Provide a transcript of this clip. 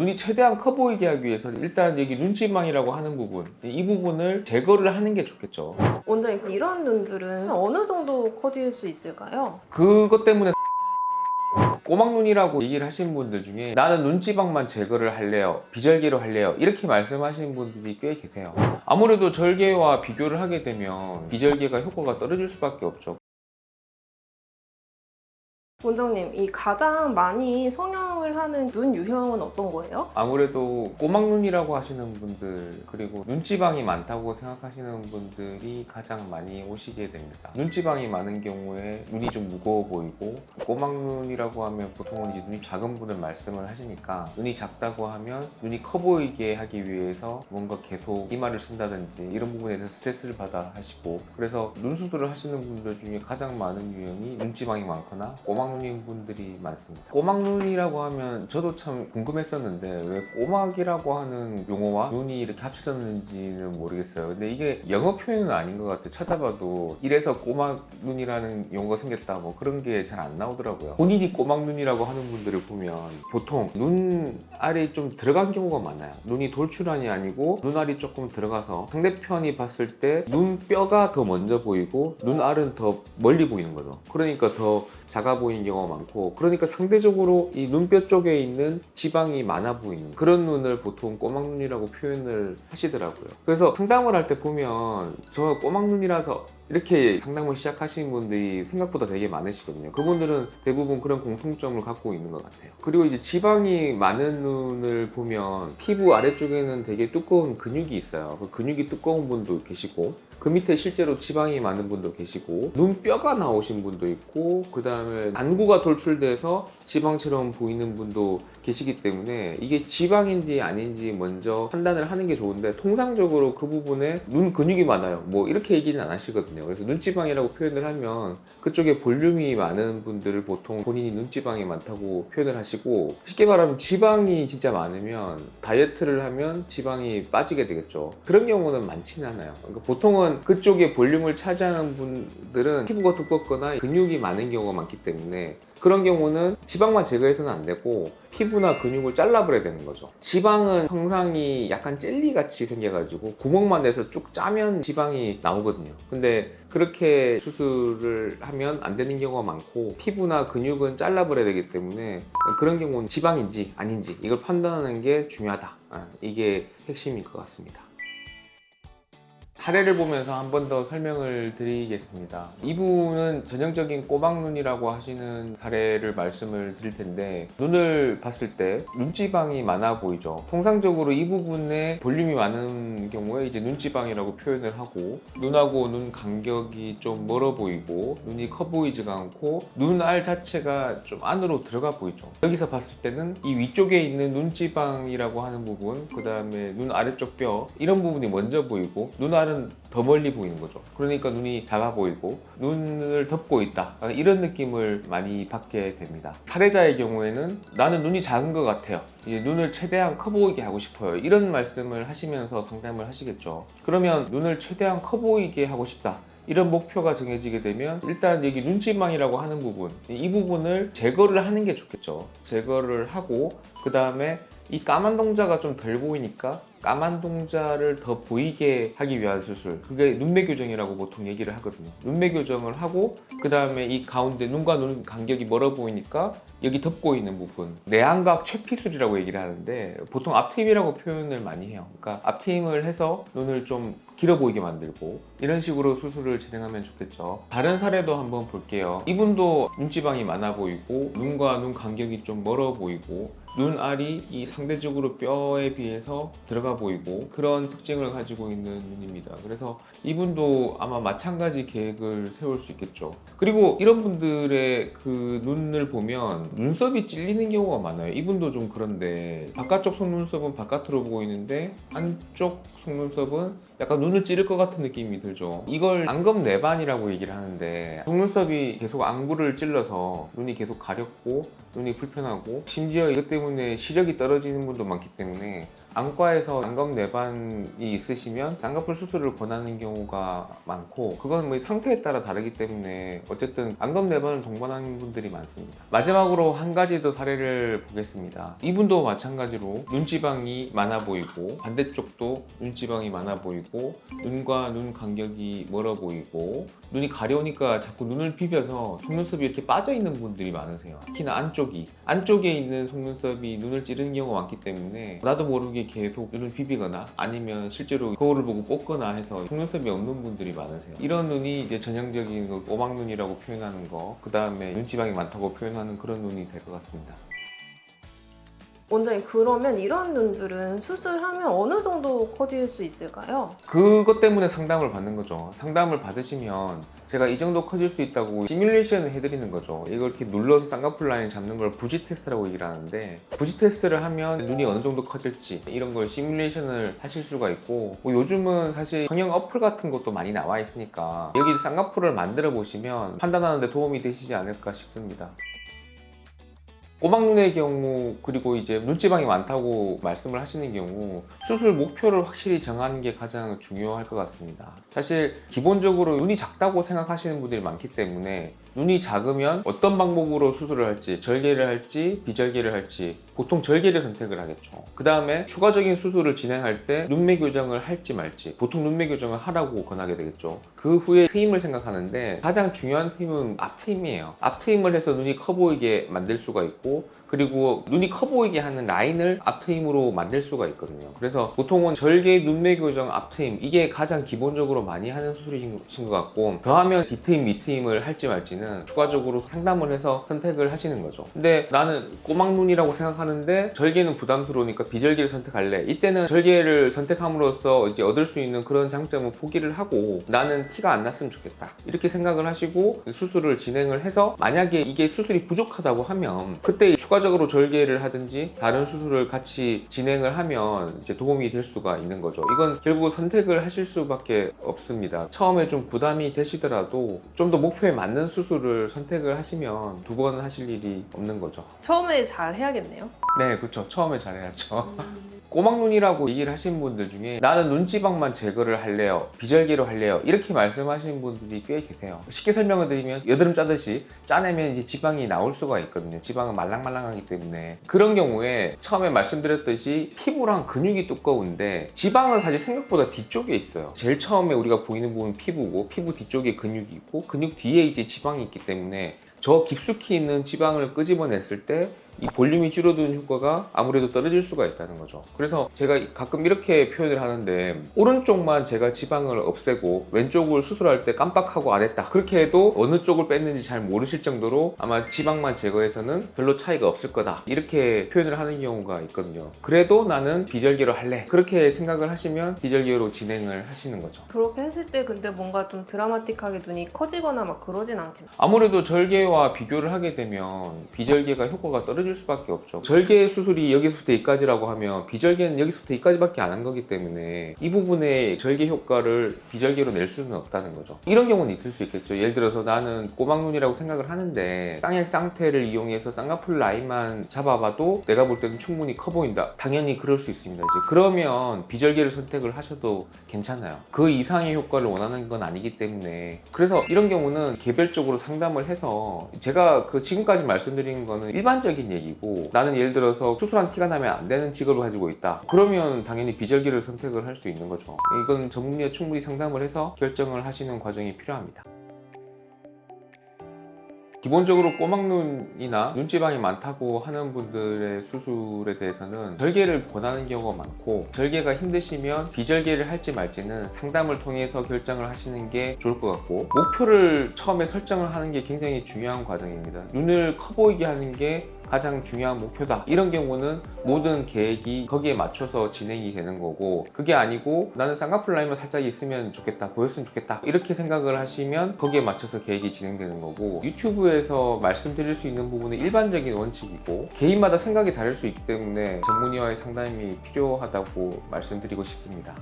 눈이 최대한 커 보이게 하기 위해서는 일단 여기 눈지방이라고 하는 부분 이 부분을 제거를 하는 게 좋겠죠. 원장님 그 이런 눈들은 어느 정도 커질 수 있을까요? 그것 때문에 꼬막눈이라고 얘기를 하시는 분들 중에 나는 눈지방만 제거를 할래요 비절개로 할래요 이렇게 말씀하시는 분들이 꽤 계세요. 아무래도 절개와 비교를 하게 되면 비절개가 효과가 떨어질 수밖에 없죠. 원장님 이 가장 많이 성형을 하는 눈 유형은 어떤 거예요? 아무래도 꼬막눈이라고 하시는 분들 그리고 눈지방이 많다고 생각하시는 분들이 가장 많이 오시게 됩니다. 눈지방이 많은 경우에 눈이 좀 무거워 보이고 꼬막눈이라고 하면 보통은 이제 눈이 작은 분을 말씀을 하시니까 눈이 작다고 하면 눈이 커 보이게 하기 위해서 뭔가 계속 이마를 쓴다든지 이런 부분에 대해서 스트레스를 받아 하시고 그래서 눈 수술을 하시는 분들 중에 가장 많은 유형이 눈지방이 많거나 꼬막눈인 분들이 많습니다. 꼬막눈이라고 하면 저도 참 궁금했었는데 왜 꼬막이라고 하는 용어와 눈이 이렇게 합쳐졌는지는 모르겠어요. 근데 이게 영어 표현은 아닌 것 같아요. 찾아봐도 이래서 꼬막 눈이라는 용어가 생겼다 뭐 그런 게 잘 안 나오더라고요. 본인이 꼬막 눈이라고 하는 분들을 보면 보통 눈 알이 좀 들어간 경우가 많아요. 눈이 돌출한이 아니고 눈알이 조금 들어가서 상대편이 봤을 때 눈뼈가 더 먼저 보이고 눈알은 더 멀리 보이는 거죠. 그러니까 더 작아 보이는 경우가 많고 그러니까 상대적으로 이 눈뼈 쪽에 있는 지방이 많아 보이는 그런 눈을 보통 꼬막눈이라고 표현을 하시더라고요. 그래서 상담을 할 때 보면 저 꼬막눈이라서 이렇게 상담을 시작하시는 분들이 생각보다 되게 많으시거든요. 그분들은 대부분 그런 공통점을 갖고 있는 것 같아요. 그리고 이제 지방이 많은 눈을 보면 피부 아래쪽에는 되게 두꺼운 근육이 있어요. 그 근육이 두꺼운 분도 계시고 그 밑에 실제로 지방이 많은 분도 계시고 눈뼈가 나오신 분도 있고 그 다음에 안구가 돌출돼서 지방처럼 보이는 분도 계시기 때문에 이게 지방인지 아닌지 먼저 판단을 하는 게 좋은데 통상적으로 그 부분에 눈 근육이 많아요 뭐 이렇게 얘기는 안 하시거든요 그래서 눈지방이라고 표현을 하면 그쪽에 볼륨이 많은 분들을 보통 본인이 눈지방이 많다고 표현을 하시고 쉽게 말하면 지방이 진짜 많으면 다이어트를 하면 지방이 빠지게 되겠죠. 그런 경우는 많지는 않아요. 그러니까 보통은 그쪽에 볼륨을 차지하는 분들은 피부가 두껍거나 근육이 많은 경우가 많기 때문에 그런 경우는 지방만 제거해서는 안 되고 피부나 근육을 잘라버려야 되는 거죠. 지방은 형상이 약간 젤리 같이 생겨가지고 구멍만 내서 쭉 짜면 지방이 나오거든요. 근데 그렇게 수술을 하면 안 되는 경우가 많고 피부나 근육은 잘라버려야 되기 때문에 그런 경우는 지방인지 아닌지 이걸 판단하는 게 중요하다. 아, 이게 핵심일 것 같습니다. 사례를 보면서 한 번 더 설명을 드리겠습니다. 이분은 전형적인 꼬막눈이라고 하시는 사례를 말씀을 드릴 텐데 눈을 봤을 때 눈지방이 많아 보이죠. 통상적으로 이 부분에 볼륨이 많은 경우에 이제 눈지방이라고 표현을 하고 눈하고 눈 간격이 좀 멀어 보이고 눈이 커 보이지가 않고 눈알 자체가 좀 안으로 들어가 보이죠. 여기서 봤을 때는 이 위쪽에 있는 눈지방이라고 하는 부분, 그 다음에 눈 아래쪽 뼈 이런 부분이 먼저 보이고 눈 알은 더 멀리 보이는 거죠. 그러니까 눈이 작아 보이고 눈을 덮고 있다. 이런 느낌을 많이 받게 됩니다. 사례자의 경우에는 나는 눈이 작은 것 같아요. 눈을 최대한 커 보이게 하고 싶어요. 이런 말씀을 하시면서 상담을 하시겠죠. 그러면 눈을 최대한 커 보이게 하고 싶다. 이런 목표가 정해지게 되면 일단 여기 눈지망이라고 하는 부분 이 부분을 제거를 하는 게 좋겠죠 제거를 하고 그 다음에 이 까만 동자가 좀 덜 보이니까 까만 동자를 더 보이게 하기 위한 수술. 그게 눈매 교정이라고 보통 얘기를 하거든요. 눈매 교정을 하고 그 다음에 이 가운데 눈과 눈 간격이 멀어 보이니까 여기 덮고 있는 부분. 내안각 최피술이라고 얘기를 하는데 보통 앞트임이라고 표현을 많이 해요. 그러니까 앞트임을 해서 눈을 좀 길어 보이게 만들고 이런 식으로 수술을 진행하면 좋겠죠 다른 사례도 한번 볼게요 이분도 눈지방이 많아 보이고 눈과 눈 간격이 좀 멀어 보이고 눈알이 이 상대적으로 뼈에 비해서 들어가 보이고 그런 특징을 가지고 있는 눈입니다. 그래서 이분도 아마 마찬가지 계획을 세울 수 있겠죠. 그리고 이런 분들의 그 눈을 보면 눈썹이 찔리는 경우가 많아요. 이분도 좀 그런데 바깥쪽 속눈썹은 바깥으로 보고 있는데 안쪽 속눈썹은 약간 눈을 찌를 것 같은 느낌이 들죠. 이걸 안검 내반이라고 얘기를 하는데 속눈썹이 계속 안구를 찔러서 눈이 계속 가렵고 눈이 불편하고 심지어 이것 때문에 시력이 떨어지는 분도 많기 때문에 안과에서 안검 내반이 있으시면 쌍꺼풀 수술을 권하는 경우가 많고 그건 뭐 상태에 따라 다르기 때문에 어쨌든 안검 내반을 동반하는 분들이 많습니다. 마지막으로 한 가지 더 사례를 보겠습니다. 이분도 마찬가지로 눈지방이 많아 보이고 반대쪽도 눈지방이 많아 보이고 눈과 눈 간격이 멀어 보이고 눈이 가려우니까 자꾸 눈을 비벼서 속눈썹이 이렇게 빠져 있는 분들이 많으세요. 특히나 안쪽이 안쪽에 있는 속눈썹이 눈을 찌르는 경우가 많기 때문에 나도 모르게 계속 눈을 비비거나 아니면 실제로 거울을 보고 뽑거나 해서 속눈썹이 없는 분들이 많으세요. 이런 눈이 이제 전형적인 그 꼬막눈이라고 표현하는 거, 그 다음에 눈지방이 많다고 표현하는 그런 눈이 될 것 같습니다. 원장님 그러면 이런 눈들은 수술하면 어느 정도 커질 수 있을까요? 그것 때문에 상담을 받는 거죠. 상담을 받으시면 제가 이 정도 커질 수 있다고 시뮬레이션을 해드리는 거죠. 이걸 이렇게 눌러서 쌍꺼풀 라인 잡는 걸 부지 테스트라고 얘기를 하는데 부지 테스트를 하면 눈이 어느 정도 커질지 이런 걸 시뮬레이션을 하실 수가 있고 뭐 요즘은 사실 성형 어플 같은 것도 많이 나와 있으니까 여기 쌍꺼풀을 만들어 보시면 판단하는데 도움이 되시지 않을까 싶습니다. 꼬막눈의 경우 그리고 이제 눈지방이 많다고 말씀을 하시는 경우 수술 목표를 확실히 정하는 게 가장 중요할 것 같습니다. 사실 기본적으로 눈이 작다고 생각하시는 분들이 많기 때문에 눈이 작으면 어떤 방법으로 수술을 할지 절개를 할지 비절개를 할지 보통 절개를 선택을 하겠죠. 그 다음에 추가적인 수술을 진행할 때 눈매 교정을 할지 말지 보통 눈매 교정을 하라고 권하게 되겠죠. 그 후에 트임을 생각하는데 가장 중요한 트임은 앞트임이에요. 앞트임을 해서 눈이 커 보이게 만들 수가 있고 그리고 눈이 커 보이게 하는 라인을 앞트임으로 만들 수가 있거든요. 그래서 보통은 절개 눈매 교정 앞트임 이게 가장 기본적으로 많이 하는 수술이신 것 같고 더하면 뒤트임 밑트임을 할지 말지는 추가적으로 상담을 해서 선택을 하시는 거죠. 근데 나는 꼬막눈이라고 생각하는데 절개는 부담스러우니까 비절개를 선택할래. 이때는 절개를 선택함으로써 이제 얻을 수 있는 그런 장점은 포기를 하고 나는 티가 안 났으면 좋겠다. 이렇게 생각을 하시고 수술을 진행을 해서 만약에 이게 수술이 부족하다고 하면 그때 추가 적으로 절개를 하든지 다른 수술을 같이 진행을 하면 이제 도움이 될 수가 있는 거죠. 이건 결국 선택을 하실 수밖에 없습니다. 처음에 좀 부담이 되시더라도 좀 더 목표에 맞는 수술을 선택을 하시면 두 번 하실 일이 없는 거죠. 처음에 잘 해야겠네요. 네, 그렇죠. 처음에 잘해야죠. 꼬막눈이라고 얘기를 하시는 분들 중에 나는 눈지방만 제거를 할래요 비절개로 할래요 이렇게 말씀하시는 분들이 꽤 계세요. 쉽게 설명을 드리면 여드름 짜듯이 짜내면 이제 지방이 나올 수가 있거든요. 지방은 말랑말랑하기 때문에. 그런 경우에 처음에 말씀드렸듯이 피부랑 근육이 두꺼운데 지방은 사실 생각보다 뒤쪽에 있어요. 제일 처음에 우리가 보이는 부분은 피부고 피부 뒤쪽에 근육이 있고 근육 뒤에 이제 지방이 있기 때문에 저 깊숙이 있는 지방을 끄집어냈을 때 이 볼륨이 줄어드는 효과가 아무래도 떨어질 수가 있다는 거죠. 그래서 제가 가끔 이렇게 표현을 하는데 오른쪽만 제가 지방을 없애고 왼쪽을 수술할 때 깜빡하고 안 했다. 그렇게 해도 어느 쪽을 뺐는지 잘 모르실 정도로 아마 지방만 제거해서는 별로 차이가 없을 거다. 이렇게 표현을 하는 경우가 있거든요. 그래도 나는 비절개로 할래. 그렇게 생각을 하시면 비절개로 진행을 하시는 거죠. 그렇게 했을 때 근데 뭔가 좀 드라마틱하게 눈이 커지거나 막 그러진 않겠네요. 아무래도 절개와 비교를 하게 되면 비절개가 효과가 떨어질 수밖에 없죠. 절개 수술이 여기서부터 여기까지라고 하면 비절개는 여기서부터 여기까지밖에 안 한 거기 때문에 이 부분에 절개 효과를 비절개로 낼 수는 없다는 거죠. 이런 경우는 있을 수 있겠죠. 예를 들어서 나는 꼬막눈이라고 생각을 하는데 쌍액 쌍태를 이용해서 쌍꺼풀 라인만 잡아봐도 내가 볼 때는 충분히 커 보인다. 당연히 그럴 수 있습니다. 이제 그러면 비절개를 선택을 하셔도 괜찮아요. 그 이상의 효과를 원하는 건 아니기 때문에 그래서 이런 경우는 개별적으로 상담을 해서 제가 그 지금까지 말씀드린 거는 일반적인 얘기고 나는 예를 들어서 수술한 티가 나면 안 되는 직업을 가지고 있다. 그러면 당연히 비절개를 선택을 할 수 있는 거죠. 이건 전문의와 충분히 상담을 해서 결정을 하시는 과정이 필요합니다. 기본적으로 꼬막눈이나 눈지방이 많다고 하는 분들의 수술에 대해서는 절개를 권하는 경우가 많고 절개가 힘드시면 비절개를 할지 말지는 상담을 통해서 결정을 하시는 게 좋을 것 같고 목표를 처음에 설정을 하는 게 굉장히 중요한 과정입니다. 눈을 커 보이게 하는 게 가장 중요한 목표다. 이런 경우는 모든 계획이 거기에 맞춰서 진행이 되는 거고 그게 아니고 나는 쌍꺼풀 라인만 살짝 있으면 좋겠다. 보였으면 좋겠다. 이렇게 생각을 하시면 거기에 맞춰서 계획이 진행되는 거고 유튜브 에서 말씀드릴 수 있는 부분은 일반적인 원칙이고 개인마다 생각이 다를 수 있기 때문에 전문의와의 상담이 필요하다고 말씀드리고 싶습니다.